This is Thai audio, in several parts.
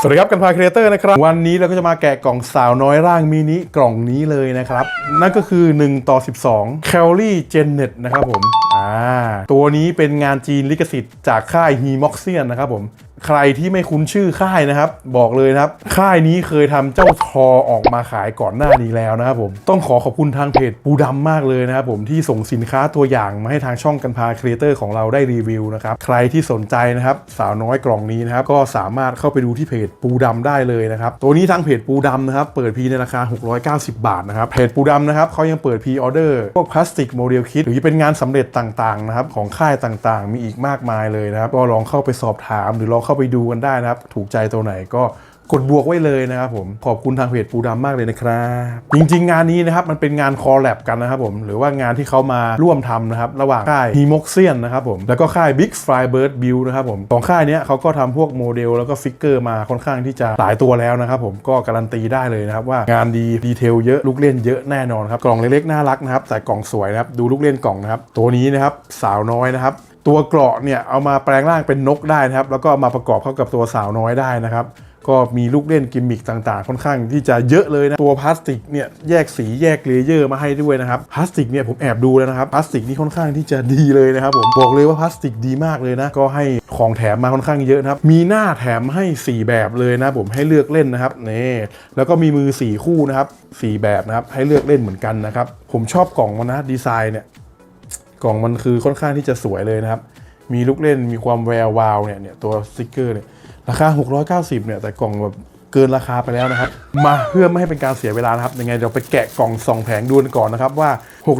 สวัสดีครับกันพาครีเอเตอร์นะครับ วันนี้เราก็จะมาแกะกล่องสาวน้อยร่างมินิกล่องนี้เลยนะครับ นั่นก็คือ 1 ต่อ 12 c a l i g e n e t นะครับผม อ่า ตัวนี้เป็นงานจีนลิขสิทธิ์จากค่าย h e m o x i a n นะครับผม ใครที่ไม่คุ้นชื่อค่ายนะครับ บอกเลยนะครับ ค่ายนี้เคยทำเจ้าทอออกมาขายก่อนหน้านี้แล้วนะครับผมต้องขอขอบคุณทางเพจปูดำมากเลยนะครับผมที่ส่งสินค้าตัวอย่างมาให้ทางช่องกันพาครีเอเตอร์ของเราได้รีวิวนะครับใครที่สนใจนะครับสาวน้อยกล่องนี้นะครับก็สามารถเข้าไปดูที่เพจปูดำได้เลยนะครับตัวนี้ทางเพจปูดำนะครับเปิดพีในราคา 690 บาทนะครับเพจปูดำนะครับเขายังเปิดพีออเดอร์พวกพลาสติกโมเดลคิดหรือเป็นงานสำเร็จต่างๆนะครับของค่ายต่างๆ มีอีกมากมายเลยนะครับก็ลองเข้าไปสอบถามหรือลองเข้าไปดูกันได้นะครับ ถูกใจตัวไหนก็กดบวกไว้เลยนะครับผม ขอบคุณทางเพจปูดำมากเลยนะครับ จริงๆ งานนี้นะครับ มันเป็นงานคอลแลบกันนะครับผม หรือว่างานที่เขามาร่วมทำนะครับ ระหว่างค่าย h e m o x i a n นนะครับผม แล้วก็ค่าย Big Fly Bird Build นะครับผมสองค่ายนี้เขาก็ทำพวกโมเดลแล้วก็ฟิกเกอร์มาค่อนข้างที่จะหลายตัวแล้วนะครับผมก็การันตีได้เลยนะครับว่างานดีดีเทลเยอะลูกเล่นเยอะแน่นอนครับกล่องเล็กๆน่ารักนะครับแต่กล่องสวยนะครับดูลูกเล่นกล่องนะครับตัวนี้นะครับสาวน้อยนะครับ ตัวเกราะเนี่ยเอามาแปลงร่างเป็นนกได้นะครับ แล้วก็มาประกอบเข้ากับตัวสาวน้อยได้นะครับ ก็มีลูกเล่นกิมมิคต่างๆ ค่อนข้างที่จะเยอะเลยนะตัวพลาสติกเนี่ยแยกสีแยกเลเยอร์มาให้ด้วยนะครับพลาสติกเนี่ยผมแอบดูแล้วนะครับพลาสติกนี่ค่อนข้างที่จะดีเลยนะครับผมบอกเลยว่าพลาสติกดีมากเลยนะก็ให้ของแถมมาค่อนข้างเยอะนะครับมีหน้าแถมให้ 4 แบบเลยนะผมให้เลือกเล่นนะครับนี่แล้วก็มีมือ 4 คู่นะครับ4แบบนะครับให้เลือกเล่นเหมือนกันนะครับผมชอบกล่องมันนะดีไซน์เนี่ย กล่องมันคือค่อนข้างที่จะสวยเลยนะครับ มีลูกเล่นมีความแวววาวเนี่ยเนี่ยตัวสติกเกอร์เนี่ยราคา 690เนี่ยแต่กล่องแบบ เกินราคาไปแล้วนะครับ มาเพื่อไม่ให้เป็นการเสียเวลานะครับยังไงเราไปแกะกล่องสองแผงดูกันก่อนนะครับว่า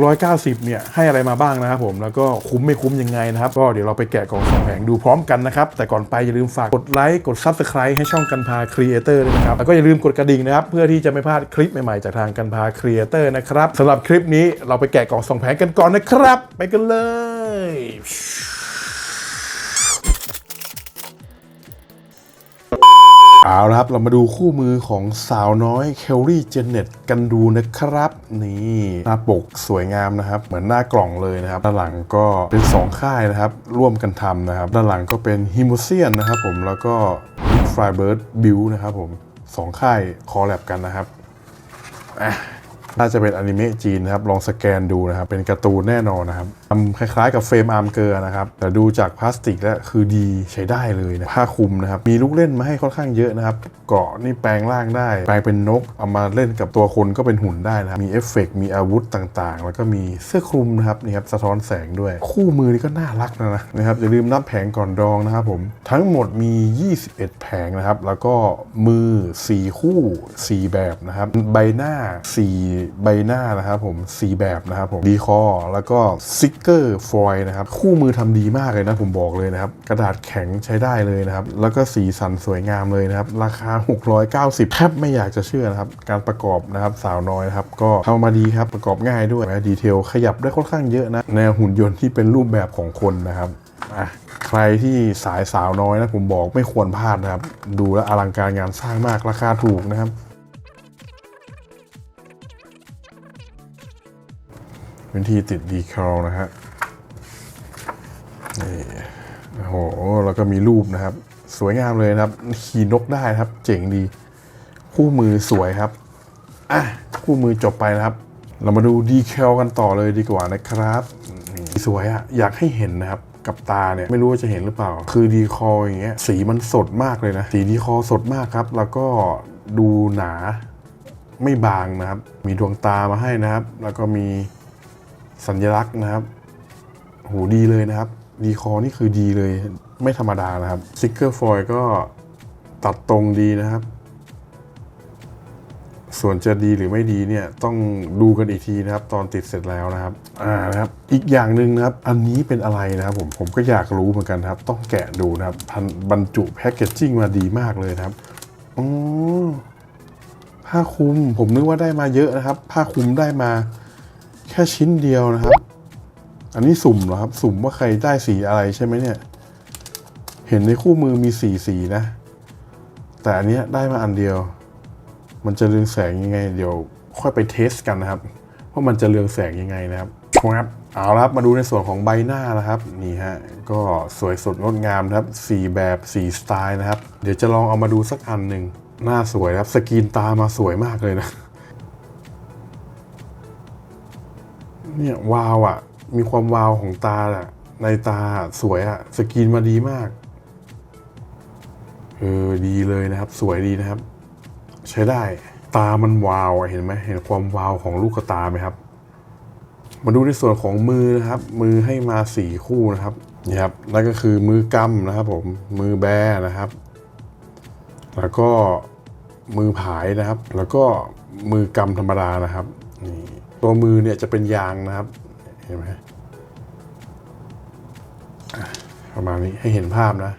690 เนี่ยให้อะไรมาบ้างนะครับผมแล้วก็คุ้มไม่คุ้มยังไงนะครับ ก็เดี๋ยวเราไปแกะกล่องสองแผงดูพร้อมกันนะครับ แต่ก่อนไปอย่าลืมฝากกดไลค์กด Subscribe ให้ช่องกันพาครีเอเตอร์ด้วยนะครับ แล้วก็อย่าลืมกดกระดิ่งนะครับ เพื่อที่จะไม่พลาดคลิปใหม่ๆจากทางกันพาครีเอเตอร์นะครับสำหรับคลิปนี้เราไปแกะกล่องสองแผงกันก่อนนะครับ ไปกันเลย เอาละครับ เรามาดูคู่มือของสาวน้อยเคลรี่เจเน็ตกันดูนะครับ นี่หน้าปกสวยงามนะครับ เหมือนหน้ากล่องเลยนะครับ ด้านหลังก็เป็น 2 ค่ายนะครับ ร่วมกันทำนะครับ ด้านหลังก็เป็นฮิโมเซียนนะครับผมแล้วก็ฟรายเบิร์ดบิวนะครับผมสองค่ายคอลแลบกันนะครับอะ น่าจะเป็นอนิเมะจีนนะครับ ลองสแกนดูนะครับ เป็นการ์ตูนแน่นอนนะครับทำคล้ายๆกับเฟรมอาร์มเกอร์นะครับ แต่ดูจากพลาสติกแล้วคือดีใช้ได้เลยนะผ้าคลุมนะครับ มีลูกเล่นมาให้ค่อนข้างเยอะนะครับ เกาะนี่แปลงร่างได้ แปลงเป็นนก เอามาเล่นกับตัวคนก็เป็นหุ่นได้นะครับ มีเอฟเฟกต์มีอาวุธต่างๆ แล้วก็มีเสื้อคลุมนะครับนี่ครับสะท้อนแสงด้วย คู่มือนี่ก็น่ารักนะนะนะครับอย่าลืมนับแผงก่อนดองนะครับผมทั้งหมดมี 21 แผงนะครับ แล้วก็มือ 4 คู่ 4 แบบนะครับ ใบหน้า 4ใบหน้านะครับผม4แบบนะครับผมดีคอแล้วก็ซิกเกอร์ฟอยนะครับคู่มือทำดีมากเลยนะผมบอกเลยนะครับกระดาษแข็งใช้ได้เลยนะครับแล้วก็สีสันสวยงามเลยนะครับราคา 690แทบไม่อยากจะเชื่อนะครับการประกอบนะครับสาวน้อยนะครับก็ทำมาดีครับประกอบง่ายด้วยนะดีเทลขยับได้ค่อนข้างเยอะนะแนวหุ่นยนต์ที่เป็นรูปแบบของคนนะครับอะใครที่สายสาวน้อยนะผมบอกไม่ควรพลาดนะครับ ดูแลอลังการงานสร้างมากราคาถูกนะครับ เป็นที่ติดดีคาลนะฮะนี่โอ้โหแล้วก็มีรูปนะครับ สวยงามเลยนะครับ ขี่นกได้ครับ เจ๋งดี คู่มือสวยครับอะคู่มือจบไปนะครับ เรามาดูดีแคลกันต่อเลยดีกว่านะครับ สวยอะอยากให้เห็นนะครับกับตาเนี่ยไม่รู้ว่าจะเห็นหรือเปล่า คือดีคออย่างเงี้ยสีมันสดมากเลยนะ สีดีคอสดมากครับ แล้วก็ดูหนาไม่บางนะครับ มีดวงตามาให้นะครับ แล้วก็มี สัญลักษณ์นะครับโหดีเลยนะครับดีคอนี่คือดีเลยไม่ธรรมดานะครับสติกเกอร์ฟอยก็ตัดตรงดีนะครับ ส่วนจะดีหรือไม่ดีเนี่ยต้องดูกันอีกทีนะครับ ตอนติดเสร็จแล้วนะครับอ่านะครับ อีกอย่างหนึ่งนะครับ อันนี้เป็นอะไรนะครับ ผมผมก็อยากรู้เหมือนกันครับ ต้องแกะดูนะครับพันบรรจุแพ็กเกจจิ้งมาดีมากเลยนะครับอ๋อผ้าคลุมผมนึกว่าได้มาเยอะนะครับ ผ้าคลุมได้มา แค่ชิ้นเดียวนะครับ อันนี้สุ่มเหรอครับ สุ่มว่าใครได้สีอะไรใช่ไหมเนี่ย เห็นในคู่มือมีสีสีนะ แต่อันเนี้ยได้มาอันเดียว มันจะเรืองแสงยังไง เดี๋ยวค่อยไปเทสกันนะครับว่ามันจะเรืองแสงยังไงนะครับครับเอาละครับมาดูในส่วนของใบหน้านะครับนี่ฮะก็สวยสดงดงามนะครับสี่แบบสี่สไตล์นะครับ เดี๋ยวจะลองเอามาดูสักอันหนึ่งหน้าสวยนะครับสกรีนตามาสวยมากเลยนะ เนี่ยวาวอะ่ะ มีความวาวของตาอะในตาสวยอะ่ะ สกรีนมาดีมากเออดีเลยนะครับ สวยดีนะครับ ใช้ได้ตามันวาวเห็นไหมเห็นความวาวของลูกตาไหมครับ มาดูในส่วนของมือนะครับ มือให้มาสี่คู่นะครับนี่ครับนั่นก็คือมือกำนะครับ ผมมือแบนะครับ แล้วก็มือผายนะครับ แล้วก็มือกำธรรมดานะครับนี่ ตัวมือเนี่ยจะเป็นยางนะครับเห็นไหมประมาณนี้ให้เห็นภาพนะ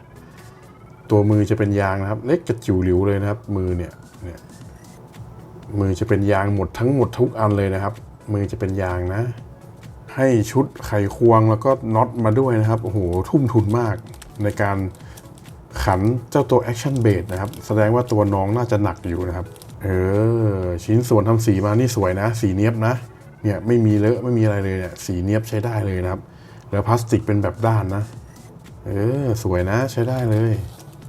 ตัวมือจะเป็นยางนะครับ เล็กกระจิ๋วหลิวเลยนะครับ มือเนี่ยเนี่ยมือจะเป็นยางหมดทั้งหมดทุกอันเลยนะครับ มือจะเป็นยางนะ ให้ชุดไขควงแล้วก็น็อตมาด้วยนะครับโอ้โหทุ่มทุนมากในการขันเจ้าตัว Action b a s นะครับ แสดงว่าตัวน้องน่าจะหนักอยู่นะครับ เออ ชิ้นส่วนทำสีมานี่สวยนะ สีเนี้ยบนะ เนี่ยไม่มีเลอะไม่มีอะไรเลยเนี่ยสีเนี้ยบใช้ได้เลยนะครับ แล้วพลาสติกเป็นแบบด้านนะ เออสวยนะใช้ได้เลย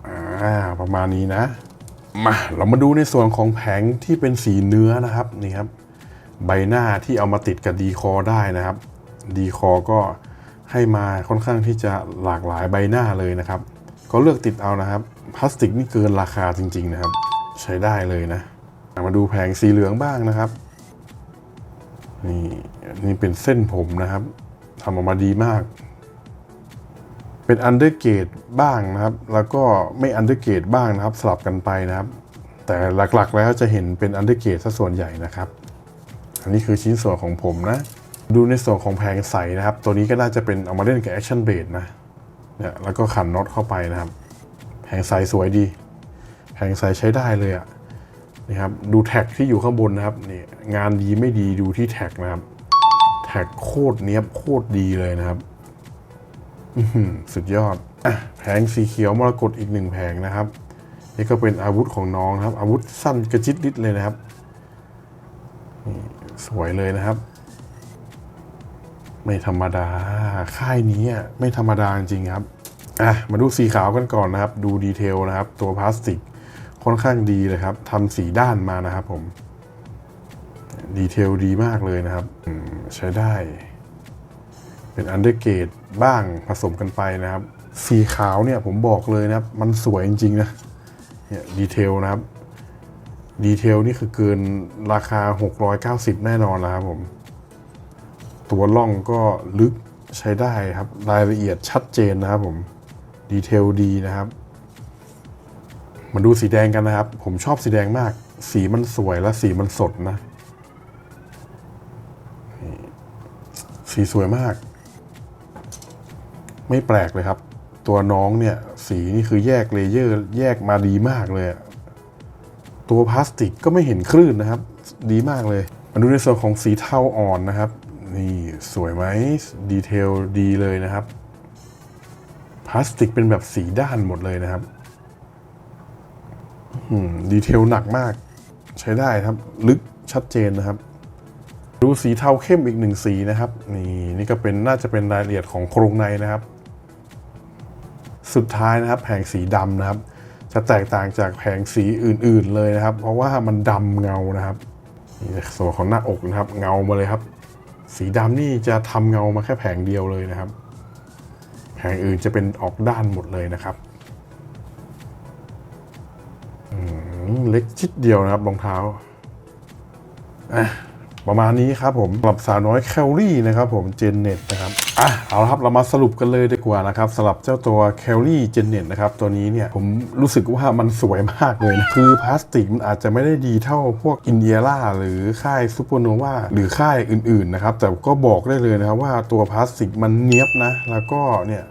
อ่าประมาณนี้นะมาเรามาดูในส่วนของแผงที่เป็นสีเนื้อนะครับนี่ครับ ใบหน้าที่เอามาติดกับดีคอได้นะครับดีคอก็ให้มาค่อนข้างที่จะหลากหลายใบหน้าเลยนะครับ ก็เลือกติดเอานะครับพลาสติกนี่เกินราคาจริง ๆ นะครับ ใช้ได้เลยนะ มาดูแผงสีเหลืองบ้างนะครับ นี่นี่เป็นเส้นผมนะครับทำออกมาดีมาก เป็นอันเดอร์เกตบ้างนะครับ แล้วก็ไม่อันเดอร์เกตบ้างนะครับ สลับกันไปนะครับ แต่หลักๆแล้วจะเห็นเป็นอันเดอร์เกตซะส่วนใหญ่นะครับ อันนี้คือชิ้นส่วนของผมนะ ดูในส่วนของแผงใสนะครับ ตัวนี้ก็น่าจะเป็นเอามาเล่นกับ Action b a s นะเนี่ยแล้วก็ขันน็อตเข้าไปนะครับ แผงใสสวยดี แผงใสใช้ได้เลยอะ นี่ครับดูแท็กที่อยู่ข้างบนนะครับนี่งานดีไม่ดีดูที่แท็กนะครับแท็กโคตรเนี้ยบโคตรดีเลยนะครับสุดยอดอะแผงสีเขียวมรกตอีกหนึ่งแผงนะครับ นี่ก็เป็นอาวุธของน้องครับ อาวุธสั้นกระจิตริดเลยนะครับนี่สวยเลยนะครับ ไม่ธรรมดา ค่ายนี้อะไม่ธรรมดาจริงครับอะมาดูสีขาวกันก่อนนะครับ ดูดีเทลนะครับ ตัวพลาสติก ค่อนข้างดีเลยครับทำสีด้านมานะครับผมดีเทลดีมากเลยนะครับใช้ได้ เป็นอันเดอร์เกตบ้างผสมกันไปนะครับ สีขาวเนี่ยผมบอกเลยนะครับ มันสวยจริงๆนะเนี่ยดีเทลนะครับดีเทลนี่คือเกินราคา 690 แน่นอนแล้วครับผม ตัวล่องก็ลึกใช้ได้ครับ รายละเอียดชัดเจนนะครับผม ดีเทลดีนะครับ มาดูสีแดงกันนะครับ ผมชอบสีแดงมาก สีมันสวยและสีมันสดนะ สีสวยมาก ไม่แปลกเลยครับ ตัวน้องเนี่ย สีนี่คือแยกเลเยอร์ แยกมาดีมากเลย ตัวพลาสติกก็ไม่เห็นคลื่นนะครับ ดีมากเลย มาดูในส่วนของสีเทาอ่อนนะครับ นี่สวยไหมดีเทลดีเลยนะครับพลาสติกเป็นแบบสีด้านหมดเลยนะครับ ดีเทลหนักมาก ใช้ได้ครับ ลึกชัดเจนนะครับ ดูสีเทาเข้มอีกหนึ่งสีนะครับ นี่นี่ก็เป็นน่าจะเป็นรายละเอียดของโครงในนะครับ สุดท้ายนะครับ แผงสีดำนะครับ จะแตกต่างจากแผงสีอื่น ๆ เลยนะครับ เพราะว่ามันดำเงานะครับนี่ส่วนของหน้าอกนะครับ เงามาเลยครับ สีดำนี่จะทำเงามาแค่แผงเดียวเลยนะครับ แผงอื่นจะเป็นออกด้านหมดเลยนะครับ เล็กชิดเดียวนะครับรองเท้าประมาณนี้ครับผมสำหรับสาวน้อยแคลรี่นะครับผมเจนเน็ตนะครับอะเอาละครับเรามาสรุปกันเลยดีกว่านะครับสำหรับเจ้าตัวแคลรี่เจนเน็ตนะครับตัวนี้เนี่ยผมรู้สึกว่ามันสวยมากเลยนะคือพลาสติกมันอาจจะไม่ได้ดีเท่าพวกอินเดียล่าหรือค่ายซูเปอร์โนวาหรือค่ายอื่นๆนะครับแต่ก็บอกได้เลยนะครับว่าตัวพลาสติกมันเนี้ยบนะแล้วก็เนี่ย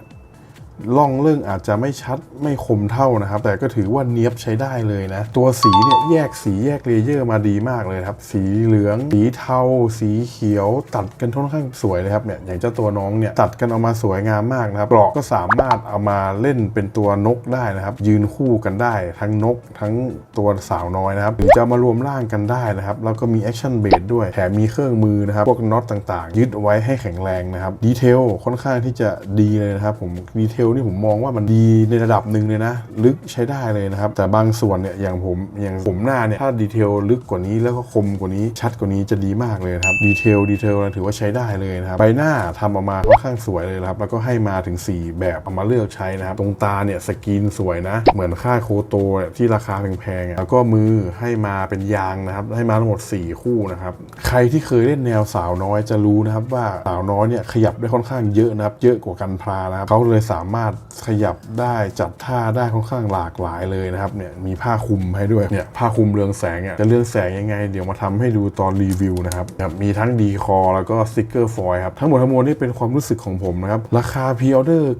ล่องเรื่องอาจจะไม่ชัดไม่คมเท่านะครับ แต่ก็ถือว่าเนี้ยบใช้ได้เลยนะ ตัวสีเนี่ยแยกสีแยกเลเยอร์มาดีมากเลยครับ สีเหลือง สีเทา สีเขียว ตัดกันค่อนข้างสวยเลยครับเนี่ยอย่างเจ้าตัวน้องเนี่ยตัดกันออกมาสวยงามมากนะครับปลอกก็สามารถเอามาเล่นเป็นตัวนกได้นะครับ ยืนคู่กันได้ ทั้งนก ทั้งตัวสาวน้อยนะครับหรือจะมารวมร่างกันได้นะครับแล้วก็มีแอคชั่นเบสด้วยแถมมีเครื่องมือนะครับพวกน็อตต่างๆ ยึดไว้ให้แข็งแรงนะครับดีเทลค่อนข้างที่จะดีเลยนะครับผมดีเทลนี่ผมมองว่ามันดีในระดับหนึ่งเลยนะ ลึกใช้ได้เลยนะครับ แต่บางส่วนเนี่ยอย่างผมอย่างผมหน้าเนี่ยถ้าดีเทลลึกกว่านี้แล้วก็คมกว่านี้ชัดกว่านี้จะดีมากเลยครับดีเทลดีเทลถือว่าใช้ได้เลยนะครับใบหน้าทำออกมาค่อนข้างสวยเลยครับแล้วก็ให้มาถึง 4 แบบเอามาเลือกใช้นะครับตรงตาเนี่ยสกรีนสวยนะ เหมือนค่าโคโตเนี่ยที่ราคาแพงๆแล้วก็มือให้มาเป็นยางนะครับให้มาทั้งหมด 4 คู่นะครับใครที่เคยเล่นแนวสาวน้อยจะรู้นะครับว่าสาวน้อยเนี่ยขยับได้ค่อนข้างเยอะนะครับเยอะกว่ากันพลานะครับเขาเลยสามารถขยับได้จับท่าได้ค่อนข้างหลากหลายเลยนะครับเนี่ยมีผ้าคลุมให้ด้วยเนี่ยผ้าคลุมเรืองแสงอะจะเรืองแสงยังไง เดี๋ยวมาทำให้ดูตอนรีวิวนะครับมีทั้งดีคอแล้วก็สติกเกอร์ฟอยล์ครับทั้งหมดทั้งมวลนี่เป็นความรู้สึกของผมนะครับราคาพ r ออเดอร์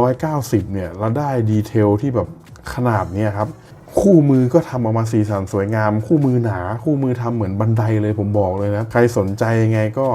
690 เนี่ยเราได้ดีเทลที่แบบขนาดเนี้ยครับคู่มือก็ทำออกมาสีสันสวยงาม คู่มือหนา คู่มือทำเหมือนบันไดเลยผมบอกเลยนะ ใครสนใจยังไงก็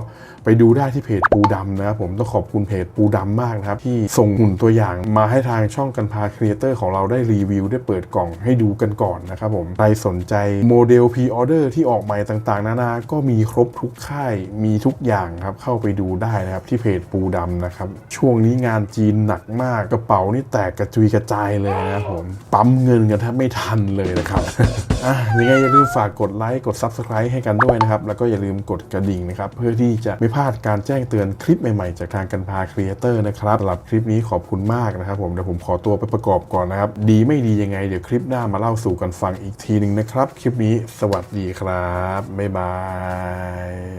ไปดูได้ที่เพจปูดำนะครับผมต้องขอบคุณเพจปูดำมากนะครับ ที่ส่งหุ่นตัวอย่างมาให้ทางช่องกันพาครีเอเตอร์ของเราได้รีวิว ได้เปิดกล่องให้ดูกันก่อนนะครับผมใครสนใจโมเดลพ r ออเดอร์ที่ออกใหม่ต่างๆ นานา ก็มีครบทุกค่ายมีทุกอย่างครับเข้าไปดูได้นะครับที่เพจปูดำนะครับช่วงนี้งานจีนหนักมากกระเป๋านี่แตกกระจุยกระจายเลยนะครับผมปั๊มเงินกันแทบไม่ทันเลยนะครับอะยังไงอย่าลืมฝากกดไลค์กด Subscribe ให้กันด้วยนะครับแล้วก็อย่าลืมกดกระดิ่งนะครับเพื่อที่จะไม่ลาดการแจ้งเตือนคลิปใหม่ๆ จากทางกันพาครีเอเตอร์นะครับสำหรับคลิปนี้ขอบคุณมากนะครับผมเดี๋ยวผมขอตัวไปประกอบก่อนนะครับ ดีไม่ดียังไงเดี๋ยวคลิปหน้ามาเล่าสู่กันฟังอีกทีหนึ่งนะครับ คลิปนี้สวัสดีครับบ๊ายบาย